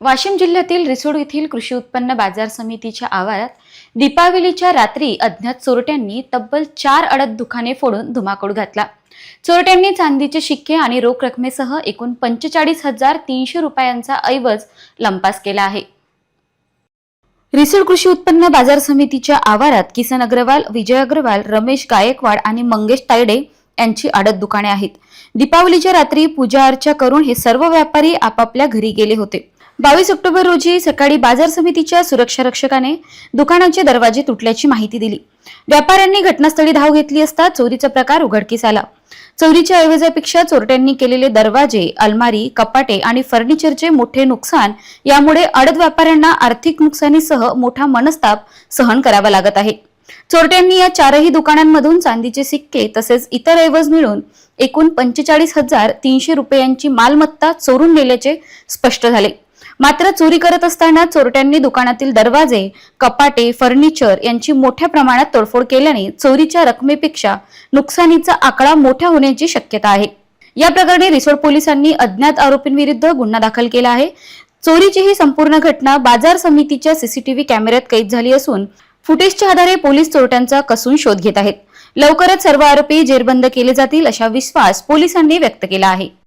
वाशिम जिल्ह्यातील रिसोड येथील कृषी उत्पन्न बाजार समितीच्या आवारात दीपावलीच्या रात्री अज्ञात चोरट्यांनी तब्बल चार अडत दुकाने फोडून धुमाकूळ घातला. चोरट्यांनी चांदीचे शिक्के आणि रोख रकमेसह एकूण पंचेचाळीस हजार तीनशे रुपयांचा ऐवज लंपास केला आहे. रिसोड कृषी उत्पन्न बाजार समितीच्या आवारात किसन अग्रवाल विजय अग्रवाल रमेश गायकवाड आणि मंगेश तायडे यांची आडत दुकाने आहेत. दीपावलीच्या रात्री पूजा अर्चा करून हे सर्व व्यापारी आपापल्या घरी गेले होते. बावीस ऑक्टोबर रोजी सकाळी बाजार समितीच्या सुरक्षा रक्षकाने दुकानाचे दरवाजे तुटल्याची माहिती दिली. व्यापाऱ्यांनी घटनास्थळी धाव घेतली असता चोरीचा प्रकार उघडकीस आला. चोरीच्या ऐवजापेक्षा चोरट्यांनी केलेले दरवाजे अलमारी कपाटे आणि फर्निचरचे मोठे नुकसान यामुळे अडद व्यापाऱ्यांना आर्थिक नुकसानीसह मोठा मनस्ताप सहन करावा लागत आहे. चोरट्यांनी या चारही दुकानांमधून चांदीचे सिक्के तसेच इतर ऐवज मिळून एकूण पंचेचाळीस हजार तीनशे रुपयांची मालमत्ता चोरून नेल्याचे स्पष्ट झाले. मात्र चोरी करत असताना चोरट्यांनी दुकानातील दरवाजे कपाटे फर्निचर यांची मोठ्या प्रमाणात तोडफोड केल्याने चोरीच्या रकमेपेक्षा नुकसानीचा आकडा मोठा होण्याची शक्यता आहे. या प्रकरणी रिसोड पोलिसांनी अज्ञात आरोपींविरुद्ध गुन्हा दाखल केला आहे. चोरीची ही संपूर्ण घटना बाजार समितीच्या सीसीटीव्ही कॅमेऱ्यात कैद झाली असून फुटेजच्या आधारे पोलीस चोरट्यांचा कसून शोध घेत आहेत. लवकरच सर्व आरोपी जेरबंद केले जातील असा विश्वास पोलिसांनी व्यक्त केला आहे.